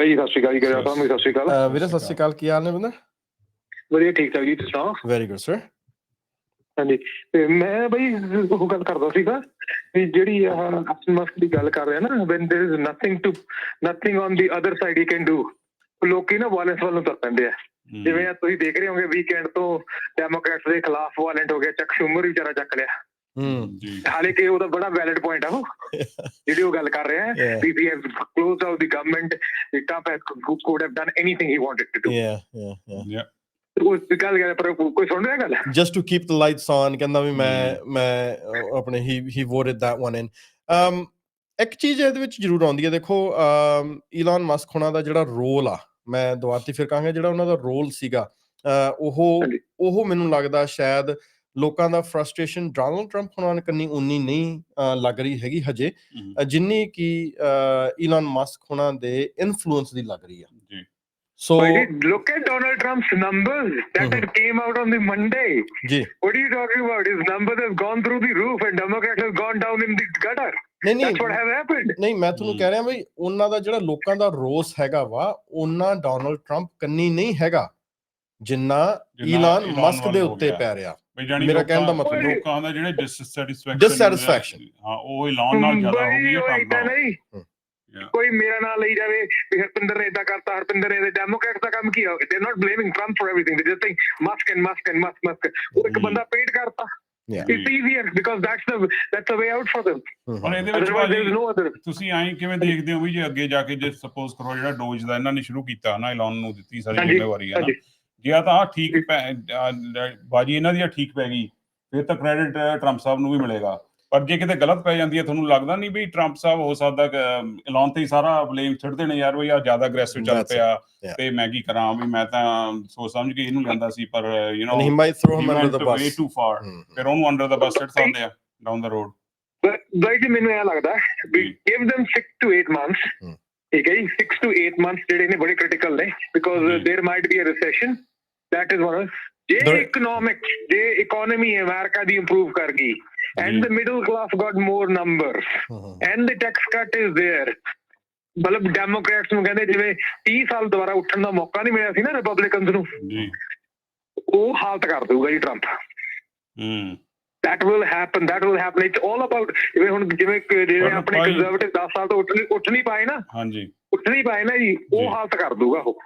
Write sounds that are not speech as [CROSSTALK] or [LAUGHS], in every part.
ਭਾਈ ਸਤਿ ਸ਼੍ਰੀ ਅਕਾਲ ਜੀ ਕਰਿਆ ਤੁਹਾਨੂੰ ਸਤਿ ਸ਼੍ਰੀ ਅਕਾਲ। ਵੀਰੇ ਸਤਿ ਸ਼੍ਰੀ ਅਕਾਲ ਕੀ ਹਾਲ ਨੇ ਬੰਦਾ? ਵਧੀਆ ਠੀਕ ਠਾਕ ਜੀ ਤੁਸੀਂ ਸੁਣਾਓ? ਵੈਰੀ ਗੁੱਡ ਸਰ ਹਾਂਜੀ ਤੇ ਮੈਂ ਬਈ ਉਹ ਗੱਲ ਕਰਦਾ ਸੀਗਾ ਵੀ ਜਿਹੜੀ ਆਹ ਅਪਸਨ ਮਸਕ ਦੀ ਗੱਲ ਕਰ ਰਿਹਾ ਨਾ when there is nothing to nothing on the other side you can do ਲੋਕੀ ਨਾ ਵਾਇਲੈਂਸ ਵੱਲ ਨੂੰ ਤੁਰ ਪੈਂਦੇ ਆ। ਜਿਵੇਂ ਤੁਸੀਂ ਦੇਖ ਰਹੇ ਹੋਗੇ ਵੀਕਐਂਡ ਤੋਂ ਡੈਮੋਕ੍ਰੈਟਸ ਦੇ ਖਿਲਾਫ ਵਾਇਲੈਂਟ ਹੋ ਗਿਆ ਚੱਕ ਸ਼ੂਮਰ ਵਿਚਾਰਾ ਚੱਕ ਲਿਆ। ਹੂੰ। ਜੀ। ਹਾਲੇ ਕਿ ਉਹਦਾ ਬੜਾ ਵੈਲਿਡ ਪੁਆਇੰਟ ਆ ਉਹ। [LAUGHS] ਜਿਹੜੀ ਉਹ ਗੱਲ ਕਰ ਰਿਹਾ ਹੈ. ਵੀ we have closed out the government the Trump has, could have done anything he wanted to do. ਯਾ ਯਾ ਯਾ. ਉਸ ਗੱਲ ਕਰ ਪਰ ਕੋਈ ਸੁਣ ਰਿਹਾ ਗੱਲ? Just to keep the lights on ਕਹਿੰਦਾ ਵੀ ਮੈਂ ਮੈਂ ਅਹ, ਆਪਣੇ ਹੀ ਹੀ voted that one in um ਇੱਕ ਚੀਜ਼ ਇਹਦੇ ਵਿੱਚ ਜ਼ਰੂਰ ਆਉਂਦੀ ਹੈ ਦੇਖੋ ਅਮ ਈਲਨ ਮਸਕ ਹੋਣਾ ਦਾ ਜਿਹੜਾ ਰੋਲ ਆ ਮੈਂ ਦੁਬਾਰਤੀ ਫਿਰ ਕਹਾਂਗਾ ਜਿਹੜਾ ਉਹਨਾਂ ਦਾ ਰੋਲ ਸੀਗਾ ਉਹ। ਉਹ ਮੈਨੂੰ ਲੱਗਦਾ ਸ਼ਾਇਦ ਲੋਕਾਂ ਦਾ ਫਰਸਟ੍ਰੇਸ਼ਨ ਡੋਨਲਡ ਟਰੰਪ ਹੋਣਾ ਕੰਨੀ ਉਨੀ ਨਹੀਂ ਲੱਗ ਰਹੀ ਹੈਗੀ ਹਜੇ ਜਿੰਨੀ ਕਿ ਈਲਨ ਮਸਕ ਹੋਣਾ ਦੇ ਇਨਫਲੂਐਂਸ ਦੀ ਲੱਗ ਰਹੀ ਆ ਜੀ ਸੋ But look at Donald Trump's numbers that had came out on the Monday. ਜੀ What are you talking about? His numbers have gone through the roof and Democrats have gone down in the gutter. ਨਹੀਂ ਨਹੀਂ That's what has happened. ਨਹੀਂ ਮੈਂ ਤੁਹਾਨੂੰ। ਕਹਿ ਰਿਹਾ ਬਈ ਉਹਨਾਂ ਦਾ ਜਿਹੜਾ ਲੋਕਾਂ ਦਾ ਰੋਸ ਹੈਗਾ ਵਾ ਉਹਨਾਂ ਡੋਨਲਡ ਟਰੰਪ ਕੰਨੀ ਨਹੀਂ ਹੈਗਾ ਜਿੰਨਾ Elon ਮਸਕ ਦੇ ਉੱਤੇ। ਪੈ ਰਿਹਾ ਵੀ ਜਾਨੀ ਮੇਰਾ ਕਹਿਣ ਦਾ ਮਤਲਬ ਲੋਕਾਂ ਦਾ ਜਿਹੜੇ ਡਿਸਸੈਟੀਸਫੈਕਸ਼ਨ ਡਿਸਸੈਟੀਸਫੈਕਸ਼ਨ ਹਾਂ ਉਹ ਐਲਾਨ ਨਾਲ ਜ਼ਿਆਦਾ ਹੋ ਗਈ ਹੈ। ਨਹੀਂ ਕੋਈ ਮੇਰਾ ਨਾਮ ਲਈ ਜਾਵੇ ਵੀ ਹਰਪਿੰਦਰ ਨੇ ਇਦਾਂ ਕਰਤਾ ਹਰਪਿੰਦਰ ਨੇ ਡੈਮੋਕ੍ਰੈਟ ਦਾ ਕੰਮ ਕੀ ਹੋ ਗਿਆ not blaming Trump for everything they just Musk and Musk and Musk Musk ਉਹ ਇੱਕ mm-hmm. ਬੰਦਾ ਪੇਡ ਕਰਤਾ। It's easier because that's the that's a way out for them. Mm-hmm. ਪਰ ਇਹਦੇ ਵਿੱਚ ਬਾਜੀ ਤੁਸੀਂ ਐਂ ਕਿਵੇਂ ਦੇਖਦੇ ਹੋ ਵੀ ਜੇ ਅੱਗੇ ਜਾ ਕੇ ਜੇ ਸਪੋਜ਼ ਕਰੋ ਜਿਹੜਾ ਡੋਜ ਦਾ ਇਹਨਾਂ ਨੇ ਸ਼ੁਰੂ ਕੀਤਾ ਨਾ ਐਲਨ ਨੂੰ ਦਿੱਤੀ ਸਾਰੀ ਜ਼ਿੰਮੇਵਾਰੀ ਹੈ ਨਾ। ਜੇ ਆ ਤਾਂ ਆਹ ਠੀਕ ਪੈ- ਆਹ ਲ- ਬਾਜੀ ਇਹਨਾਂ ਦੀ ਆਹ ਠੀਕ ਪੈ ਗਈ ਫਿਰ ਤਾਂ ਕ੍ਰੈਡਿਟ ਟਰੰਪ ਸਾਹਿਬ ਨੂੰ ਵੀ ਮਿਲੇਗਾ ਪਰ ਜੇ ਕਿਤੇ ਗਲਤ ਪੈ ਜਾਂਦੀ ਹੈ ਤੁਹਾਨੂੰ ਲੱਗਦਾ ਨਹੀਂ ਵੀ ਟਰੰਪ ਸਾਹਿਬ ਹੋ ਸਕਦਾ ਕਿ, ਅਮ, ਐਲਾਨ ਤੇ ਹੀ ਸਾਰਾ ਬਲੇਮ ਛੱਡ ਦੇਣ ਯਾਰ ਵੀ ਆ ਜ਼ਿਆਦਾ ਅਗਰੈਸਿਵ ਚੱਲ That's it. ਪਿਆ Yeah. ਤੇ ਮੈਂ ਕੀ ਕਰਾਂ ਵੀ ਮੈਂ ਤਾਂ ਸੋਚ ਸਮਝ ਕੇ ਇਹਨੂੰ ਲੈਂਦਾ ਸੀ ਪਰ you and he know might throw him under the way bus to for hmm, ਫਿਰ ਉਹਨੂੰ ਅੰਡਰ ਦਾ ਬਸ ਸਿੱਟ ਸਕਦੇ ਆ ਡਾਊਨ ਦਾ ਰੋਡ ਬਾਈ ਜੀ ਮੈਨੂੰ ਇਹ ਲੱਗਦਾ ਵੀ ਜੀ। Give them 6 to 8 months hmm. ਠੀਕ ਹੈ ਜੀ 6 to 8 months ਜਿਹੜੇ ਨੇ ਬੜੇ ਕ੍ਰਿਟੀਕਲ ਨੇ ਬਿਕੋਜ਼ ਜੀ। There might be a recession That is one. Their the, economic, their economy, America, the improve kargi, and the middle class got more numbers, uh-huh. and the tax cut is there. ਮਤਲਬ Democrats ਨੂੰ ਕਹਿੰਦੇ ਜਿਵੇਂ 30 ਸਾਲ ਦੁਬਾਰਾ ਉੱਠਣ ਦਾ ਮੌਕਾ ਨਹੀਂ ਮਿਲਿਆ ਸੀ ਨਾ ਰਿਪਬਲਿਕਨਸ ਨੂੰ ਜੀ ਉਹ ਹਾਲਤ ਕਰ ਦੇਊਗਾ ਜੀ ਟਰੰਪ ਹੂੰ that will happen that will happen it's all about ਜਿਵੇਂ ਹੁਣ ਜਿਵੇਂ ਜਿਹੜੇ ਆਪਣੇ ਕੰਜ਼ਰਵੇਟਿਵ 10 ਸਾਲ ਤੋਂ ਉੱਠ ਨਹੀਂ ਉੱਠ ਨਹੀਂ ਪਾਏ ਨਾ ਹਾਂਜੀ ਉੱਠ ਨਹੀਂ ਪਾਏ ਨਾ ਜੀ ਉਹ ਹਾਲਤ ਕਰ ਦੂਗਾ ਉਹ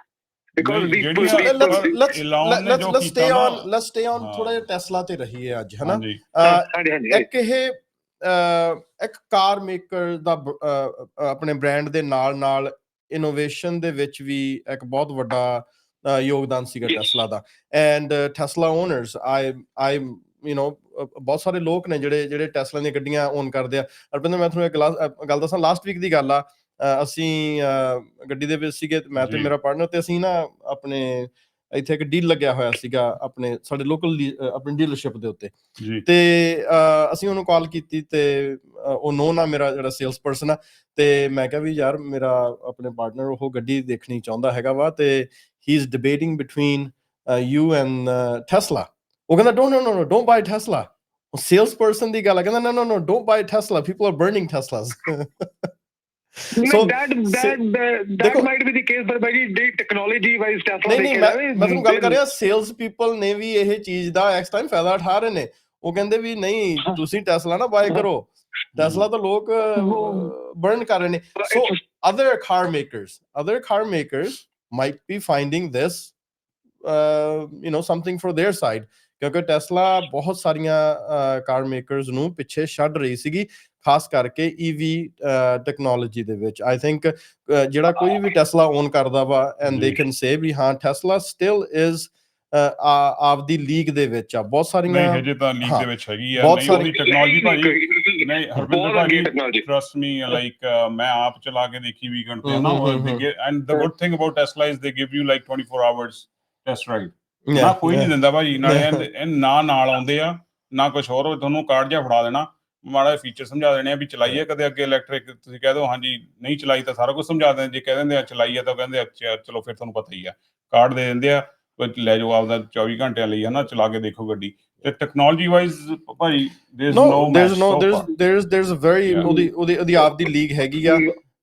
ਬਿਕਾਜ਼ ਨਹੀਂ, ਦੀ ਜਿਹੜੀ So, ਪਰ let's let's ਐਲਾਨ ਨੇ let's ਜੋ let's stay ਕੀਤਾ on ਨਾ- let's stay on ਹਾਂ। ਥੋੜਾ ਜਿਹਾ ਟੈਸਲਾ ਤੇ ਰਹੀਏ ਅੱਜ ਹਨਾ? ਹਾਂਜੀ। ਅਹ, ਹਾਂਜੀ ਹਾਂਜੀ ਇੱਕ ਇਹ ਅਹ, ਇੱਕ ਕਾਰ ਮੇਕਰ ਦਾ ਬ- ਅਹ, ਆਪਣੇ ਬ੍ਰਾਂਡ ਦੇ ਨਾਲ ਨਾਲ ਇਨੋਵੇਸ਼ਨ ਦੇ ਵਿੱਚ ਵੀ ਇੱਕ ਬਹੁਤ ਵੱਡਾ ਯੋਗਦਾਨ ਸੀਗਾ। Tesla the. And Tesla owners I I you know ਬਹੁਤ ਸਾਰੇ ਲੋਕ ਨੇ ਜਿਹੜੇ ਜਿਹੜੇ ਟੈਸਲਾ ਦੀਆਂ ਗੱਡੀਆਂ ਓਨ ਕਰਦੇ ਆ। ਅਰਪਿੰਦਰ ਮੈਂ ਤੁਹਾਨੂੰ ਇੱਕ ਗੱਲ ਦੱਸਾਂ ਲਾਸਟ ਵੀਕ ਦੀ ਗੱਲ ਆ। ਅਸੀਂ ਗੱਡੀ ਦੇ ਵਿੱਚ ਸੀਗੇ ਮੈਂ ਤੇ। ਮੇਰਾ ਪਾਰਟਨਰ ਤੇ ਅਸੀਂ ਨਾ ਆਪਣੇ ਇੱਥੇ ਇੱਕ ਡੀਲ ਲੱਗਿਆ ਹੋਇਆ ਸੀਗਾ ਆਪਣੇ ਸਾਡੇ ਲੋਕਲ ਆਪਣੀ ਡੀਲਰਸ਼ਿਪ ਦੇ ਉੱਤੇ। ਤੇ ਅਸੀਂ ਉਹਨੂੰ ਕਾਲ ਕੀਤੀ ਤੇ ਉਹ ਨੋਨ ਆ ਮੇਰਾ ਜਿਹੜਾ ਸੇਲਸ ਪਰਸਨ ਆ ਤੇ ਮੈਂ ਕਿਹਾ ਵੀ ਯਾਰ ਮੇਰਾ ਆਪਣੇ ਪਾਰਟਨਰ ਉਹ ਗੱਡੀ ਦੇਖਣੀ ਚਾਹੁੰਦਾ ਹੈਗਾ ਵਾ ਤੇ he is debating between you and Tesla ਉਹ ਕਹਿੰਦਾ don't no no don't buy Tesla ਉਹ ਸੇਲਸ ਪਰਸਨ ਦੀ ਗੱਲ ਕਹਿੰਦਾ no no no don't buy Tesla people are burning Teslas so, that ਦੇਖੋ- ਮਾਈਟ ਬੀ ਦੀ ਕੇਸ ਪਰ by the technology wise Tesla ਨਹੀਂ ਨਹੀਂ ਮੈਂ ਮੈਂ ਤੁਹਾਨੂੰ ਗੱਲ ਕਰ ਰਿਹਾ ਸੇਲਸ ਪੀਪਲ ਨੇ ਵੀ ਇਹ ਚੀਜ਼ ਦਾ ਇਸ ਟਾਈਮ ਫਾਇਦਾ ਉਠਾ ਰਹੇ ਨੇ ਉਹ ਕਹਿੰਦੇ ਵੀ ਨਹੀਂ। ਤੁਸੀਂ ਟੈਸਲਾ ਨਾ ਬਾਏ। ਕਰੋ ਟੈਸਲਾ ਤਾਂ ਲੋਕ ਬਰਨ ਕਰ ਰਹੇ ਨੇ so other car makers other car makers might be finding this uh, you know something for their side. ਕਿਉਂਕਿ ਟੈਸਲਾ ਬਹੁਤ ਸਾਰੀਆਂ ਕਾਰ ਮੇਕਰਸ ਨੂੰ ਪਿੱਛੇ ਛੱਡ ਰਹੀ ਸੀਗੀ ਖਾਸ ਕਰਕੇ ਈਵੀ ਟੈਕਨੋਲੋਜੀ ਦੇ ਵਿੱਚ। ਆਈ ਥਿੰਕ ਜਿਹੜਾ ਕੋਈ ਵੀ ਟੈਸਲਾ ਓਨ ਕਰਦਾ ਵਾ ਐਂਡ ਦੇ ਜੀ। ਕੈਨ ਸੇ ਵੀ ਹਾਂ Tesla still is of the league ਦੇ ਵਿੱਚ ਆ। ਬਹੁਤ ਨਹੀਂ ਸਾਰੀਆਂ ਹਜੇ ਤਾਂ ਲੀਗ ਦੇ ਵਿੱਚ ਹੈਗੀ ਆ। ਬਹੁਤ ਨਹੀਂ ਉਹਦੀ ਸਾਰੀ- ਟੈਕਨੋਲੋਜੀ ਭਾਜੀ ਨਹੀਂ ਹਰਵਿੰਦਰ ਭਾਜੀ ਟੈਕਨੋਲੋਜੀ ਟਰਸਟ ਮੀ ਲਾਈਕ ਮੈਂ ਆਪ ਚਲਾ ਕੇ ਦੇਖੀ ਤੇ ਹਮ, ਨਾ and the good thing about Tesla is they give you like 24 hours test ride ਨਾ ਕੋਈ ਨਹੀਂ. ਦਿੰਦਾ ਭਾਜੀ ਨਾ ਨਾ ਨਾਲ ਆਉਂਦੇ ਆ ਨਾ ਕੁਝ ਹੋਰ ਤੁਹਾਨੂੰ ਕਾਰਡ ਜਿਹਾ ਫੜਾ ਦੇਣਾ। ਮਾੜਾ ਫੀਚਰ ਸਮਝਾ ਦੇਣੇ ਆ ਵੀ ਚਲਾਈਏ ਕਦੇ ਅੱਗੇ ਇਲੈਕਟ੍ਰਿਕ ਤੁਸੀਂ ਕਹਿ ਦਿਓ ਹਾਂਜੀ ਨਹੀਂ ਚਲਾਈ ਤਾਂ ਸਾਰਾ ਕੁਝ ਸਮਝਾ ਦਿੰਦੇ ਜੇ ਕਹਿ ਦਿੰਦੇ ਆ ਚਲਾਈਏ ਤਾਂ ਕਹਿੰਦੇ ਅੱਛਾ ਚਲੋ ਫਿਰ ਤੁਹਾਨੂੰ ਪਤਾ ਹੀ ਆ। ਕਾਰਡ ਦੇ ਦਿੰਦੇ ਆ ਕੋਈ ਲੈ ਜਾਓ ਆਪਦਾ 24 ਘੰਟਿਆਂ ਲਈ ਹਨਾ ਚਲਾ ਕੇ ਦੇਖੋ ਗੱਡੀ। ਤੇ technology wise Bhai there is no there's no there's there's there's a very Yeah. ਉਹਦੀ ਉਹਦੀ ਉਹਦੀ ਆਪ ਦੀ ਲੀਗ ਹੈਗੀ ਆ।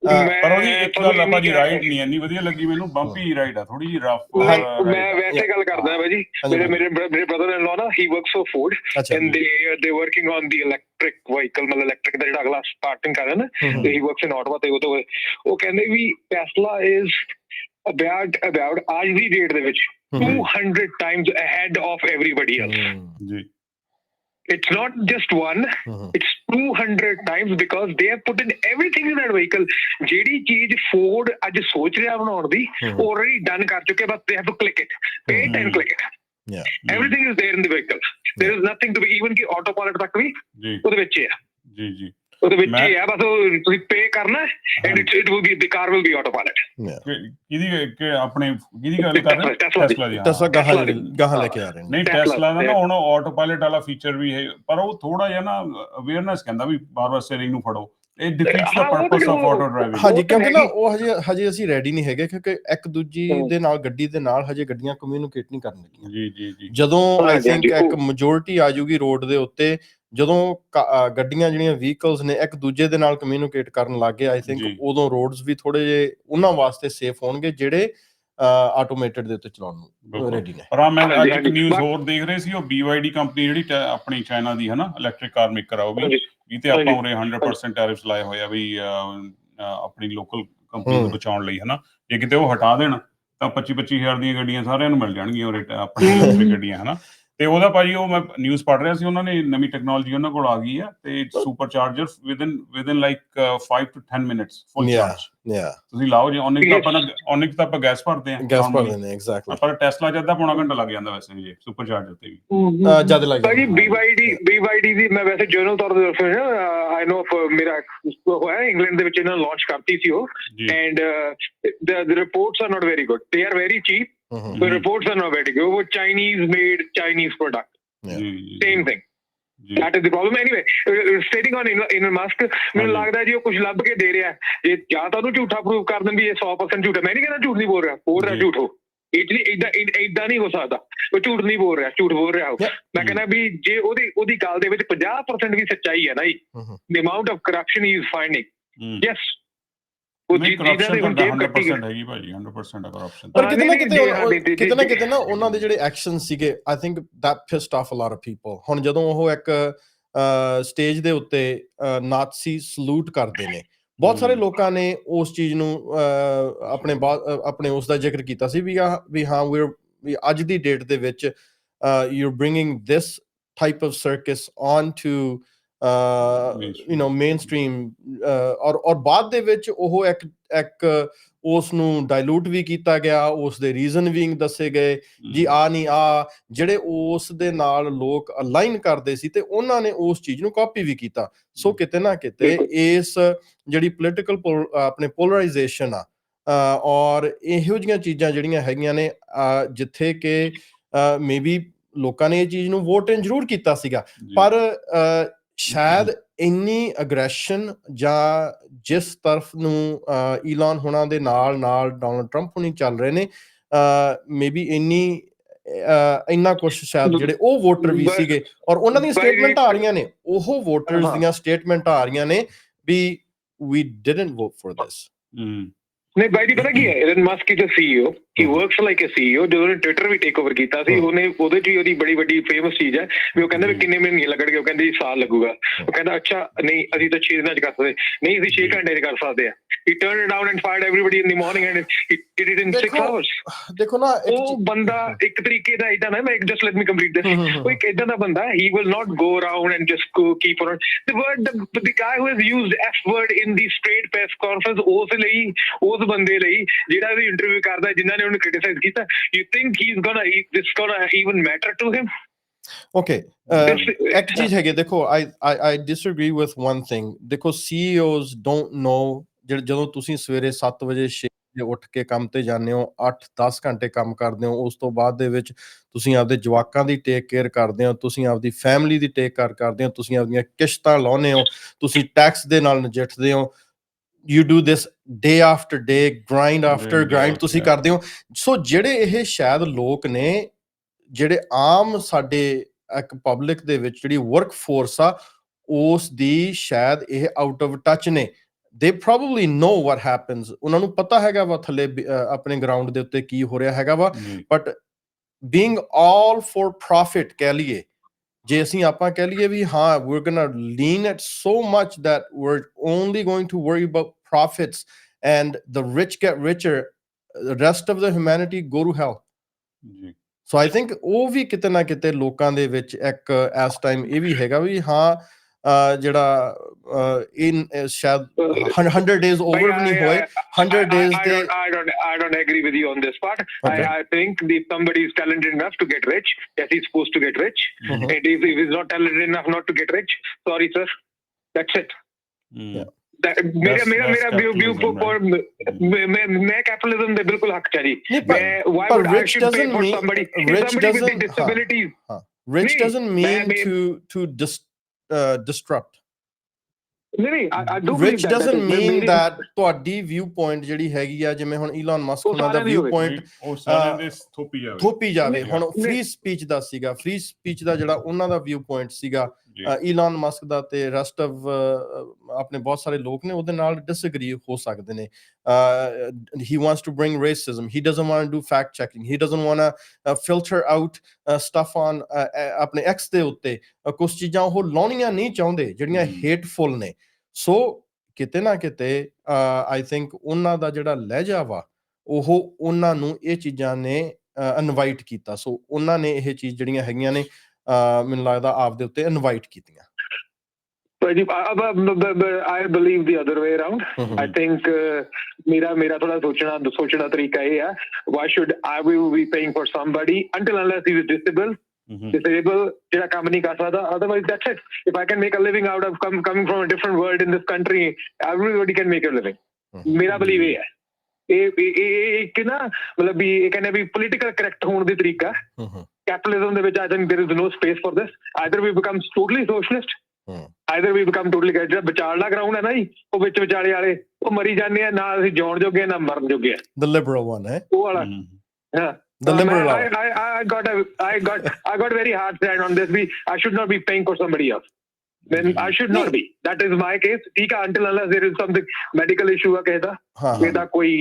ਪਰ ਉਹਦੀ ਇੱਕ ਗੱਲ ਆ ਭਾਜੀ ਮੈਂ- ਰਾਈਡ ਨਹੀਂ ਇੰਨੀ ਵਧੀਆ ਲੱਗੀ ਮੈਨੂੰ ਬੰਪੀ ਰਾਈਡ ਆ ਥੋੜੀ ਜਿਹੀ ਰਫ ਮੈਂ ਮੈਂ ਵੈਸੇ ਗੱਲ ਕਰਦਾ ਭਾਜੀ ਹਾਂਜੀ, ਮੇਰੇ ਮੇਰੇ ਮੇਰੇ ਬ੍ਰਦਰ ਇਨ ਲਾ ਨਾ he works for food and they they working on the electric vehicle ਮਤਲਬ ਇਲੈਕਟ੍ਰਿਕ ਦਾ ਜਿਹੜਾ ਅਗਲਾ ਸਟਾਰਟਿੰਗ ਕਰ ਰਿਹਾ ਨਾ ਹੀ ਵਰਕਸ ਇਨ ਆਟੋਵਾ ਤੇ ਉਹ ਤੋਂ ਉਹ ਕਹਿੰਦੇ ਵੀ ਟੈਸਲਾ ਇਜ਼ ਅਬਾਊਟ ਅਬਾਊਟ ਅੱਜ ਦੀ ਡੇਟ ਦੇ ਵਿੱਚ hmm, 200 times ahead of everybody else ji. It's not just one hmm, it's 200 times because they have put in everything in that vehicle ਜਿਹੜੀ ਚੀਜ਼ ਫੋਰਡ ਅੱਜ ਸੋਚ ਰਿਹਾ ਬਣਾਉਣ ਦੀ already done ਕਰ ਚੁੱਕੇ ਬਸ they have to click it pay it and Mhm. click it Yeah. everything is there in the vehicle there is nothing to be even ਕਿ auto pilot ਤੱਕ ਵੀ ਉਹਦੇ ਵਿੱਚ ਹੈ ਜੀ ਜੀ ਉਹਦੇ ਵਿੱਚ ਹੀ ਹੈ ਬਸ ਉਹ ਤੁਸੀਂ pay ਕਰਨਾ and it, it will be the car will be auto pilot yeah. ਕਿ- ਕਿਹਦੀ ਕਿ ਆਪਣੇ ਕਿਹਦੀ ਗੱਲ ਕਰ ਰਹੇ Tesla ਦੀ। ਦੀ। ਟੈਸਲਾ ਗਾਹਾਂ ਦੀ। ਗਾਹਾਂ ਲੈ ਕੇ ਆ ਰਹੇ ਨੇ ਨਹੀਂ ਟੈਸਲਾ ਦਾ ਨਾ. ਹੁਣ ਆਟੋ ਪਾਇਲਟ ਵਾਲਾ ਫੀਚਰ ਵੀ ਹੈ ਪਰ ਉਹ ਥੋੜਾ ਜਿਹਾ ਨਾ ਅਵੇਅਰਨੈਸ ਕਹਿੰਦਾ ਵੀ ਬਾਰ-ਬਾਰ ਸਟੀਅਰਿੰਗ ਨੂੰ ਫੜੋ ਇਹ defeats the purpose of auto driving ਹਾਂਜੀ ਕਿਉਂਕਿ ਨਾ। ਉਹ ਹਜੇ ਹਜੇ ਅਸੀਂ ਰੈਡੀ ਨਹੀਂ ਹੈਗੇ ਕਿਉਂਕਿ ਇੱਕ ਦੂਜੀ। ਦੇ ਨਾਲ ਗੱਡੀ ਦੇ ਨਾਲ ਹਜੇ ਗੱਡੀਆਂ ਕਮਿਊਨੀਕੇਟ ਨਹੀਂ ਕਰਨ ਲੱਗੀਆਂ ਜੀ ਜੀ ਜੀ ਜਦੋਂ ਆਈ ਥਿੰਕ ਇੱਕ ਮੈਜੋਰਿਟੀ ਆ ਜੂਗੀ ਰੋਡ ਦੇ ਉੱਤੇ ਜਦੋਂ ਗੱਡੀਆਂ ਜਿਹੜੀਆਂ ਵਹੀਕਲਸ ਨੇ ਇੱਕ ਦੂਜੇ ਦੇ ਨਾਲ ਕਮਿਊਨੀਕੇਟ ਕਰਨ ਲੱਗੇ ਆਈ ਥਿੰਕ। ਉਦੋਂ ਰੋਡਸ ਵੀ ਥੋੜੇ ਜੇ ਉਹਨਾਂ ਵਾਸਤੇ ਸੇਫ ਹੋਣਗੇ ਜਿਹੜੇ ਆਟੋਮੇਟਡ ਦੇ ਉੱਤੇ ਚਲਾਉਣ ਨੂੰ। ਰੈਡੀ ਨੇ ਪਰ ਆ ਮੈਂ ਅੱਜ ਇੱਕ। ਨਿਊਜ਼ ਹੋਰ ਦੇਖ ਰਹੇ ਸੀ ਉਹ BYD ਕੰਪਨੀ ਜਿਹੜੀ ਆਪਣੀ ਚਾਈਨਾ ਦੀ ਹੈ ਨਾ ਇਲੈਕਟ੍ਰਿਕ ਕਾਰ ਮੇਕਰ ਆ ਉਹ ਵੀ ਵੀ ਤੇ ਆਪਾਂ। ਉਰੇ 100% ਟੈਰਿਫਸ ਲਾਏ ਹੋਏ ਆ ਵੀ ਆਪਣੀ ਲੋਕਲ ਕੰਪਨੀ ਨੂੰ। ਬਚਾਉਣ ਲਈ ਹਨਾ ਜੇ ਕਿਤੇ ਉਹ ਹਟਾ ਦੇਣ ਤਾਂ 25 25000 ਦੀਆਂ ਗੱਡੀਆਂ ਸਾਰਿਆਂ ਨੂੰ ਮਿਲ ਜਾਣਗੀਆਂ ਉਰੇ ਆਪਣੀ ਇਲੈਕਟ੍ਰਿਕ [LAUGHS] ਗੱਡੀਆਂ ਹਨਾ ਤੇ ਉਹਦਾ ਭਾਜੀ ਉਹ ਮੈਂ ਨਿਊਜ਼ ਪੜ੍ਹ ਰਿਹਾ ਸੀ ਉਹਨਾਂ ਨੇ ਨਵੀਂ ਟੈਕਨੋਲੋਜੀ ਉਹਨਾਂ ਕੋਲ ਆ ਗਈ ਆ ਤੇ super charger within within like 5 to 10 minutes full. Charge ਯਾ ਤੁਸੀਂ ਲਾਓ ਜੇ ਉਹਨੇ ਤਾਂ ਆਪਾਂ ਉਹਨੇ ਤਾਂ ਆਪਾਂ ਗੈਸ ਭਰਦੇ ਆ ਗੈਸ ਭਰਦੇ ਨੇ ਐਗਜ਼ੈਕਟਲੀ ਪਰ ਟੈਸਲਾ ਚ ਅੱਧਾ ਪੌਣਾ ਘੰਟਾ ਲੱਗ ਜਾਂਦਾ ਵੈਸੇ ਵੀ ਸੁਪਰ ਚਾਰਜਰ ਤੇ ਵੀ। ਜਦ ਲੱਗ ਭਾਜੀ ਜਾਂਦਾ। BYD BYD ਦੀ ਮੈਂ ਵੈਸੇ ਜਰਨਲ ਤੌਰ ਤੇ ਦੱਸਿਆ ਆਈ ਨੋ ਮੇਰਾ ਹੋਇਆ ਇੰਗਲੈਂਡ ਦੇ ਵਿੱਚ ਇਹਨਾਂ ਲਾਂਚ ਕਰਤੀ ਸੀ ਉਹ। ਜੀ। And uh, the, the reports are not very good. They hmm, The Mhm. reports are not very good. Oh, Chinese made Chinese product. Yeah. Same thing. uh, stating on Elon Elon Musk, ਮੈਨੂੰ। ਲੱਗਦਾ ਜੀ ਉਹ ਕੁਝ ਲੱਭ ਕੇ ਦੇ ਰਿਹਾ ਹੈ। ਜੇ ਜਾਂ ਤਾਂ ਉਹਨੂੰ ਝੂਠਾ ਪ੍ਰੂਵ ਕਰ ਦੇਣ ਵੀ ਇਹ 100% ਝੂਠ ਹੈ ਮੈਂ ਨਹੀਂ ਕਹਿੰਦਾ ਝੂਠ ਨਹੀਂ ਬੋਲ ਰਿਹਾ ਬੋਲ ਰਿਹਾ। ਝੂਠ ਹੋ ਨਹੀਂ ਇਦਾਂ ਇਦਾਂ ਨਹੀਂ ਹੋ ਸਕਦਾ ਉਹ ਝੂਠ ਨਹੀਂ ਬੋਲ ਰਿਹਾ ਝੂਠ ਬੋਲ ਰਿਹਾ. ਮੈਂ ਕਹਿੰਦਾ ਵੀ ਜੇ ਉਹਦੀ ਉਹਦੀ ਗੱਲ ਦੇ ਵਿੱਚ 50% ਵੀ ਸੱਚਾਈ ਹੈ ਨਾ ਜੀ ਹਮ, ਹਮ। the amount of corruption he is finding ਹੂੰ yes ਉਹ ਨਹੀਂ ਜੀ- ਜਿਹਨਾਂ ਦੇ ਕਰਪਸ਼ਨ ਹੁਣ ਤਾਂ ਜੇਬ ਕੱਟੀ 100% ਹੈਗੀ ਭਾਜੀ 100% ਹੈ ਕਰਪਸ਼ਨ ਪਰ ਹਾਂ, ਕਿਤੇ ਨਾ ਕਿਤੇ ਕਿਤੇ ਨਾ ਕਿਤੇ ਨਾ ਉਹਨਾਂ ਦੇ ਜਿਹੜੇ ਐਕਸ਼ਨ ਸੀਗੇ I think that pissed off a lot of people ਹੁਣ ਜਦੋਂ ਉਹ ਇੱਕ ਸਟੇਜ ਦੇ ਉੱਤੇ ਨਾਜ਼ੀ ਸਲੂਟ ਕਰਦੇ ਨੇ ਬਹੁਤ ਸਾਰੇ। ਲੋਕਾਂ ਨੇ ਉਸ ਚੀਜ਼ ਨੂੰ ਆਪਣੇ ਆਪਣੇ ਉਸ ਦਾ ਜ਼ਿਕਰ ਕੀਤਾ ਸੀ ਵੀ ਆ ਵੀ ਹਾਂ ਵੀ ਅੱਜ ਦੀ ਡੇਟ ਦੇ ਵਿੱਚ you are bringing this type of circus on to. You know mainstream or or ਬਾਅਦ ਦੇ ਵਿੱਚ ਉਹ ਇੱਕ ਇੱਕ ਉਸ ਨੂੰ ਡਾਇਲੂਟ ਵੀ ਕੀਤਾ ਗਿਆ ਉਸ ਦੇ ਰੀਜ਼ਨ ਵੀ ਦੱਸੇ ਗਏ ਜੀ ਆ ਨਹੀਂ ਆ ਜਿਹੜੇ ਉਸ ਦੇ ਨਾਲ ਲੋਕ ਅਲਾਈਨ ਕਰਦੇ ਸੀ ਤੇ ਉਹਨਾਂ ਨੇ ਉਸ ਚੀਜ਼ ਨੂੰ ਕਾਪੀ ਵੀ ਕੀਤਾ। ਸੋ। ਕਿਤੇ ਨਾ ਕਿਤੇ। ਇਸ ਜਿਹੜੀ ਪੋਲਿਟੀਕਲ ਆਪਣੇ ਪੋਲਰਾਈਜੇਸ਼ਨ ਆ ਔਰ ਇਹੋ ਜੀਆਂ ਚੀਜ਼ਾਂ ਜਿਹੜੀਆਂ ਹੈਗੀਆਂ ਨੇ ਜਿੱਥੇ ਕਿ ਮੇਬੀ ਲੋਕਾਂ ਨੇ ਇਹ ਚੀਜ਼ ਨੂੰ ਵੋਟ ਇਨ ਜ਼ਰੂਰ ਕੀਤਾ ਸੀਗਾ। ਪਰ ਸ਼ਾਇਦ ਇੰਨੀ ਅਗਰੈਸ਼ਨ ਜਾਂ ਜਿਸ ਤਰਫ ਨੂੰ ਈਲਾਨ ਹੋਣਾ ਦੇ ਨਾਲ ਨਾਲ ਡੋਨਲਡ ਟਰੰਪ ਹੁਣੀ ਚੱਲ ਰਹੇ ਨੇ ਮੇਬੀ ਇੰਨੀ ਇੰਨਾ ਕੁਝ ਸ਼ਾਇਦ ਜਿਹੜੇ ਉਹ ਵੋਟਰ ਵੀ ਸੀਗੇ ਔਰ ਉਹਨਾਂ ਦੀਆਂ ਸਟੇਟਮੈਂਟ ਆ ਰਹੀਆਂ ਨੇ ਉਹ ਵੋਟਰਸ। ਦੀਆਂ ਸਟੇਟਮੈਂਟ ਆ ਰਹੀਆਂ ਨੇ ਵੀ we didn't vote for this ਹੂੰ। ਨਹੀਂ ਬਾਈ ਦੀ ਪਤਾ ਕੀ ਹੈ Elon Musk is a CEO he. Works like a CEO ਜਦੋਂ ਉਹਨੇ ਟਵਿੱਟਰ ਵੀ ਟੇਕ ਓਵਰ ਕੀਤਾ ਸੀ। ਉਹਨੇ ਉਹਦੇ ਚ ਹੀ ਉਹਦੀ ਬੜੀ ਵੱਡੀ ਫੇਮਸ ਚੀਜ਼ ਹੈ ਵੀ ਉਹ ਕਹਿੰਦਾ ਵੀ। ਕਿੰਨੇ ਮਹੀਨੇ ਲੱਗਣਗੇ ਉਹ ਕਹਿੰਦੇ ਜੀ ਸਾਲ ਲੱਗੂਗਾ ਉਹ ਕਹਿੰਦਾ ਅੱਛਾ ਨਹੀਂ ਅਸੀਂ ਤਾਂ 6 ਦਿਨਾਂ ਚ ਕਰ ਸਕਦੇ ਨਹੀਂ ਅਸੀਂ 6 ਜੀ। ਘੰਟੇ ਚ ਕਰ ਸਕਦੇ ਆ he turn down and fired everybody in the morning and he did it in 6 ਦੇਖੋ, ਆਵਰਸ ਦੇਖੋ ਨਾ ਇੱਕ ਉਹ ਬੰਦਾ ਇੱਕ ਤਰੀਕੇ ਦਾ ਇਦਾਂ ਨਾ ਮੈਂ just let me complete this. ਉਹ ਇੱਕ ਇਦਾਂ ਦਾ ਬੰਦਾ he will not go around and just keep on the word the, the guy who has used f word in the straight press conference ਉਸ ਲਈ ਉਸ ਬੰਦੇ ਲਈ ਜਿਹੜਾ ਵੀ ਇੰਟਰਵਿਊ ਕਰਦਾ ਜਿਨ੍ਹਾਂ ਨੇ ਉਹਨੂੰ ਕ੍ਰਿਟਿਸਾਈਜ਼ ਕੀਤਾ you think he is gonna this gonna even matter to him okay ਇੱਕ ਚੀਜ਼ ਹੈਗੀ ਦੇਖੋ I I I disagree with one thing ਦੇਖੋ ਸੀਈਓਜ਼ ਡੋਨਟ ਨੋ ਜਦੋਂ ਤੁਸੀਂ ਸਵੇਰੇ 7 ਵਜੇ 6 ਵਜੇ ਉੱਠ ਕੇ ਕੰਮ ਤੇ ਜਾਂਦੇ ਹੋ 8-10 ਘੰਟੇ ਕੰਮ ਕਰਦੇ ਹੋ ਉਸ ਤੋਂ ਬਾਅਦ ਦੇ ਵਿੱਚ ਤੁਸੀਂ ਆਪਦੇ ਜਵਾਕਾਂ ਦੀ ਟੇਕ ਕੇਅਰ ਕਰਦੇ ਹੋ ਤੁਸੀਂ ਆਪਦੀ ਫੈਮਿਲੀ ਦੀ ਟੇਕ ਕੇਅਰ ਕਰਦੇ ਹੋ ਤੁਸੀਂ ਆਪਦੀਆਂ ਕਿਸ਼ਤਾਂ ਲਾਉਂਦੇ ਹੋ ਤੁਸੀਂ ਟੈਕਸ ਦੇ ਨਾਲ ਨਜਿੱਠਦੇ ਹੋ you do this day after day grind after grind ਤੁਸੀਂ. ਕਰਦੇ ਹੋ। ਸੋ ਜਿਹੜੇ ਇਹ ਸ਼ਾਇਦ ਲੋਕ ਨੇ ਜਿਹੜੇ ਆਮ ਸਾਡੇ ਇੱਕ ਪਬਲਿਕ ਦੇ ਵਿੱਚ ਜਿਹੜੀ ਵਰਕ ਫੋਰਸ ਆ ਉਸ ਦੀ ਸ਼ਾਇਦ ਇਹ ਆਊਟ ਆਫ ਟੱਚ ਨੇ। They probably know what happens ਉਹਨਾਂ ਨੂੰ ਪਤਾ ਹੈਗਾ ਵਾ ਥੱਲੇ ਵੀ, ਆਪਣੇ ਗਰਾਊਂਡ ਦੇ ਉੱਤੇ ਕੀ ਹੋ ਰਿਹਾ ਹੈਗਾ ਵਾ। But being all for profit ਕਹਿ ਲਈਏ ਜੇ ਅਸੀਂ ਆਪਾਂ ਕਹਿ ਲਈਏ ਵੀ ਹਾਂ we're going to lean it so much that we're only going to worry about profits and the rich get richer the rest of the humanity go to hell ਜੀ ਸੋ ਆਈ ਥਿੰਕ ਉਹ ਵੀ ਕਿਤੇ ਨਾ ਕਿਤੇ ਲੋਕਾਂ ਦੇ ਵਿੱਚ ਇੱਕ ਇਸ ਟਾਈਮ ਇਹ ਵੀ ਹੈਗਾ ਵੀ ਹਾਂ ਅਹ, ਜਿਹੜਾ ਅਹ, ਸ਼ਾਇਦ 100 ਡੇਜ਼ ਓਵਰ ਵੀ ਨਹੀਂ ਹੋਏ 100 I, days I, ਦੇ don't, I don't I don't agree with you on this part. Okay. I, I think if somebody is talented enough to get rich, yes, he's supposed to get rich. Mhm. And if, if he's not talented enough not to get rich, sorry, sir. That's it. Hmm, That, ਮੇਰਾ ਮੇਰਾ ਮੇਰਾ view view ਪਰ ਮੈਂ ਮੈਂ capitalism ਦੇ ਬਿਲਕੁਲ ਹੱਕ ਚਾਹੀ ਮੈਂ why would I should pay for somebody rich doesn't disability rich doesn't mean to to disrupt ਨਹੀਂ ਨਹੀਂ ਆਈ ਡੋਨਟ ਮੀਨ ਦੈਟ ਤੁਹਾਡੀ ਵਿਊ ਪੁਆਇੰਟ ਜਿਹੜੀ ਹੈਗੀ ਆ ਜਿਵੇਂ ਹੁਣ ਇਲਨ ਮਸਕ ਉਹਨਾਂ ਦਾ ਵਿਊ ਪੁਆਇੰਟ ਉਹ ਸਾਰਿਆਂ ਦੇ ਥੋਪੀ ਜਾਵੇ ਥੋਪੀ ਜਾਵੇ ਹੁਣ ਫ੍ਰੀ ਸਪੀਚ ਦਾ ਸੀਗਾ ਫ੍ਰੀ ਸਪੀਚ ਦਾ ਜਿਹੜਾ ਉਹਨਾਂ ਦਾ ਵਿਊ ਪੁਆਇੰਟ ਸੀਗਾ ਜੀ। ਈਲਨ ਮਸਕ ਦਾ ਤੇ ਰੈਸਟ ਆਫ ਆਪਣੇ ਬਹੁਤ ਸਾਰੇ ਲੋਕ ਨੇ ਉਹਦੇ ਨਾਲ ਡਿਸਐਗਰੀ ਹੋ ਸਕਦੇ ਨੇ। He wants to bring racism he doesn't want to do fact checking he doesn't want filter out stuff on ਆਪਣੇ ਐਕਸ ਦੇ ਉੱਤੇ। ਕੁਝ ਚੀਜ਼ਾਂ ਉਹ ਲਾਉਣੀਆਂ ਨਹੀਂ ਚਾਹੁੰਦੇ ਜਿਹੜੀਆਂ। ਹੇਟਫੁਲ ਨੇ। ਸੋ ਕਿਤੇ ਨਾ ਕਿਤੇ ਆਈ ਥਿੰਕ ਉਹਨਾਂ ਦਾ ਜਿਹੜਾ ਲਹਿਜਾ ਵਾ ਉਹ ਉਹਨਾਂ ਨੂੰ ਇਹ ਚੀਜ਼ਾਂ ਨੇ ਇਨਵਾਈਟ ਕੀਤਾ। ਸੋ ਉਹਨਾਂ ਨੇ ਇਹ ਚੀਜ਼ ਜਿਹੜੀਆਂ ਹੈਗੀਆਂ ਨੇ ਮੈਨੂੰ ਲੱਗਦਾ ਆਪ ਦੇ ਉੱਤੇ ਇਨਵਾਈਟ ਕੀਤੀਆਂ uh, I believe the other way around. I think uh, ਮੇਰਾ ਮੇਰਾ ਥੋੜਾ ਸੋਚਣਾ ਸੋਚਣ ਦਾ ਤਰੀਕਾ ਇਹ ਆ should I will be paying for somebody until unless he is disabled hmm, disabled ਜਿਹੜਾ ਕੰਮ ਨਹੀਂ ਕਰ ਸਕਦਾ otherwise that's it if I can make a living out of come, coming from a different world in this country everybody can make a living ਮੇਰਾ believe ਇਹ ਹੈ ਇਹ ਇਹ- ਇਹ ਇੱਕ ਨਾ ਮਤਲਬ ਵੀ ਇਹ ਕਹਿੰਦੇ ਵੀ ਪੋਲੀਟੀਕਲ ਕਰੈਕਟ ਹੋਣ ਦੀ ਤਰੀਕਾ capitalism ਦੇ ਵਿੱਚ I think there is no space for this either we become totally socialist hmm. either we become totally ਜਿਹੜਾ ਵਿਚਾਰਲਾ ਗਰਾਊਂਡ ਹੈ ਨਾ ਜੀ ਉਹ ਵਿੱਚ ਵਿਚਾਲੇ ਵਾਲੇ ਉਹ ਮਰੀ ਜਾਂਦੇ ਆ ਨਾ ਅਸੀਂ ਜਿਉਣ ਜੋਗੇ ਆ, ਨਾ ਮਰਨ ਜੋਗੇ ਆ। ਦ ਲਿਬਰਲ ਵਨ ਹੈ ਉਹ ਵਾਲਾ ਹਮ, ਹਾਂ the Uh, liberal I, I, I got a, I got, I got very hard stand on this. We, I should not be paying for somebody else. Then I should not be. That is my case. ठीक है, until unless there is something medical issue है कहता, ਹਾਂ कहता कोई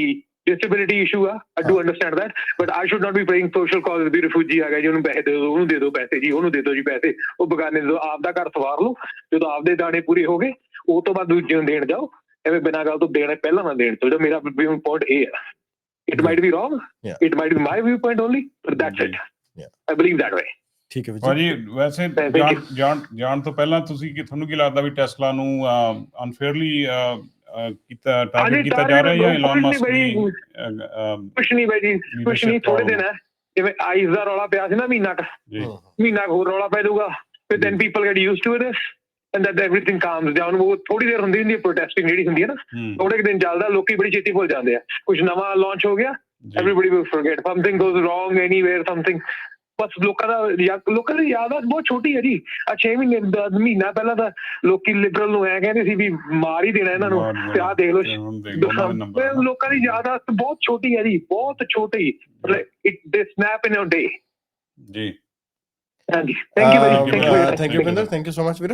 disability issue है. I do understand that, but I should not be paying social causes we refugee ਆ ਗਿਆ ਜੀ ਉਹਨੂੰ ਪੈਸੇ ਦੇ ਦਿਓ ਉਹਨੂੰ ਦੇ ਦਿਓ ਪੈਸੇ ਜੀ ਉਹਨੂੰ ਦੇ ਦਿਓ ਜੀ ਪੈਸੇ ਉਹ ਬਗਾਨੇ ਦੇ ਆਪ ਦਾ ਘਰ ਸਵਾਰ ਲਓ ਜਦੋਂ ਆਪਦੇ ਦਾਣੇ ਪੂਰੇ ਹੋ ਗਏ ਉਹ ਤੋਂ ਬਾਅਦ ਦੂਜੇ ਨੂੰ ਦੇਣ ਜਾਓ ਐਵੇਂ ਬਿਨਾਂ ਗੱਲ ਤੋਂ ਦੇਣੇ ਪਹਿਲਾਂ ਨਾ ਦੇਣ ਤੋਂ ਜੋ ਮੇਰਾ ਵਿਊ ਪੁਆਇੰਟ ਇਹ ਹੈ it might be wrong Yeah. it might be my viewpoint only but that's it Yeah. I believe that way ਠੀਕ ਹੈ ਵੀਰ ਜੀ। ਭਾਜੀ ਵੈਸੇ. ਜਾਣ ਜਾਣ ਜਾਣ ਤੋਂ ਪਹਿਲਾਂ ਤੁਸੀਂ ਕੀ ਤੁਹਾਨੂੰ ਕੀ ਲੱਗਦਾ ਵੀ ਟੈਸਲਾ ਨੂੰ ਅਨਫੇਅਰਲੀ ਕੀਤਾ ਟਾਰਗੇਟ ਕੀਤਾ ਜਾ ਰਿਹਾ ਜਾਂ ਇਲਨ ਮਸਕ ਦੀ ਕੁਛ ਨਹੀਂ ਬਾਈ ਜੀ ਕੁਛ ਨਹੀਂ ਥੋੜੇ. ਦਿਨ ਹੈ। ਜਿਵੇਂ ਆਈਜ਼ ਦਾ ਰੌਲਾ ਪਿਆ ਸੀ ਨਾ ਮਹੀਨਾ ਕੁ। ਮਹੀਨਾ ਕੁ ਹੋਰ ਰੌਲਾ ਪੈ ਜਾਊਗਾ। ਫਿਰ then people get used to this and that everything calms down ਉਹ ਥੋੜੀ ਦੇਰ ਹੁੰਦੀ ਹੁੰਦੀ ਹੈ ਪ੍ਰੋਟੈਸਟਿੰਗ ਜਿਹੜੀ ਹੁੰਦੀ ਹੈ ਨਾ ਥੋੜੇ ਕੁ ਦਿਨ ਚੱਲਦਾ ਲੋਕੀ ਬੜੀ ਛੇਤੀ ਭੁੱਲ ਜਾਂਦੇ ਆ। ਕੁਝ ਨਵਾਂ ਲਾਂਚ ਹੋ ਗਿਆ everybody will forget something goes wrong anywhere something ਬਸ ਲੋਕਾਂ ਦਾ ਲੋਕਾਂ ਦੀ ਯਾਦਾਸ਼ਤ ਬਹੁਤ ਛੋਟੀ ਹੈ ਜੀ। ਆ 6 ਮਹੀਨੇ ਦਾ ਮਹੀਨਾ ਪਹਿਲਾਂ ਤਾਂ ਲੋਕੀ ਲਿਬਰਲ ਨੂੰ ਐ ਕਹਿੰਦੇ ਸੀ ਵੀ ਮਾਰ ਹੀ ਦੇਣਾ ਇਹਨਾਂ ਨੂੰ। ਤੇ ਆਹ ਦੇਖ ਲਓ ਲੋਕਾਂ ਦੀ ਯਾਦਾਸ਼ਤ ਬਹੁਤ ਛੋਟੀ ਹੈ ਜੀ ਬਹੁਤ ਛੋਟੀ। ਮਤਲਬ ਇਟ ਦੇ ਸਨੈਪ ਇਨ ਅ ਡੇ ਜੀ। ਹਾਂਜੀ। Thank you very thank you thank you Binder thank you so much ਵੀਰੇ